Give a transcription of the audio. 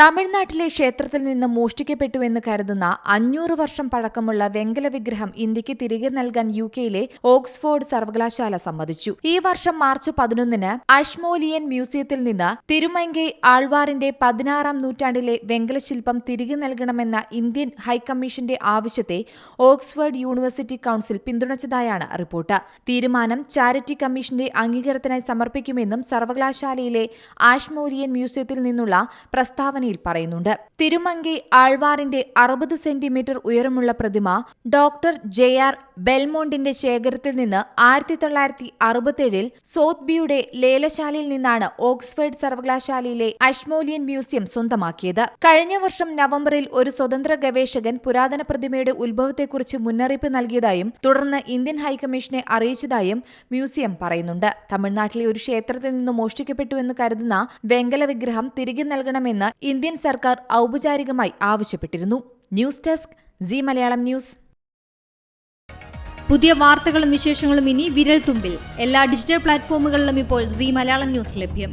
തമിഴ്നാട്ടിലെ ക്ഷേത്രത്തിൽ നിന്ന് മോഷ്ടിക്കപ്പെട്ടുവെന്ന് കരുതുന്ന അഞ്ഞൂറ് വർഷം പഴക്കമുള്ള വെങ്കല വിഗ്രഹം ഇന്ത്യയ്ക്ക് തിരികെ നൽകാൻ യു കെയിലെ ഓക്സ്ഫോർഡ് സർവകലാശാല സമ്മതിച്ചു. ഈ വർഷം മാർച്ച് പതിനൊന്നിന് അഷ്മോലിയൻ മ്യൂസിയത്തിൽ നിന്ന് തിരുമങ്കൈ ആൾവാറിന്റെ പതിനാറാം നൂറ്റാണ്ടിലെ വെങ്കലശില്പം തിരികെ നൽകണമെന്ന ഇന്ത്യൻ ഹൈക്കമ്മീഷന്റെ ആവശ്യത്തെ ഓക്സ്ഫോർഡ് യൂണിവേഴ്സിറ്റി കൌൺസിൽ പിന്തുണച്ചതായാണ് റിപ്പോർട്ട്. തീരുമാനം ചാരിറ്റി കമ്മീഷന്റെ അംഗീകാരത്തിനായി സമർപ്പിക്കുമെന്നും സർവകലാശാലയിലെ ആഷ്മോലിയൻ മ്യൂസിയത്തിൽ നിന്നുള്ള പ്രസ്താവനയിൽ പറയുന്നുണ്ട്. തിരുമങ്കി ആൾവാറിന്റെ അറുപത് സെന്റിമീറ്റർ ഉയരമുള്ള പ്രതിമ ഡോക്ടർ ജെ ആർ ബെൽമോണ്ടിന്റെ ശേഖരത്തിൽ നിന്ന് ആയിരത്തി തൊള്ളായിരത്തി അറുപത്തേഴിൽ സോത്ബിയുടെ ലേലശാലയിൽ നിന്നാണ് ഓക്സ്ഫോർഡ് സർവകലാശാലയിലെ അഷ്മോലിയൻ മ്യൂസിയം സ്വന്തമാക്കിയത്. കഴിഞ്ഞ വർഷം നവംബറിൽ ഒരു സ്വതന്ത്ര ഗവേഷകൻ പുരാതന പ്രതിമയുടെ ഉത്ഭവത്തെക്കുറിച്ച് മുന്നറിയിപ്പ് നൽകിയതായും തുടർന്ന് ഇന്ത്യൻ ഹൈക്കമ്മീഷനെ അറിയിച്ചതായും മ്യൂസിയം പറയുന്നുണ്ട്. തമിഴ്നാട്ടിലെ ഒരു ക്ഷേത്രത്തിൽ നിന്ന് മോഷ്ടിക്കപ്പെട്ടുവെന്ന് കരുതുന്ന വെങ്കല വിഗ്രഹം തിരികെ നൽകണമെന്ന് ഇന്ത്യൻ സർക്കാർ ഔപചാരികമായി ആവശ്യപ്പെട്ടിരുന്നു. News desk G Malayalam news. പുതിയ വാർത്തകളും വിശേഷങ്ങളും ഇനി വിരൽ തുമ്പിൽ എല്ലാ ഡിജിറ്റൽ പ്ലാറ്റ്ഫോമുകളിലും ഇപ്പോൾ സി മലയാളം ന്യൂസ് ലഭ്യം.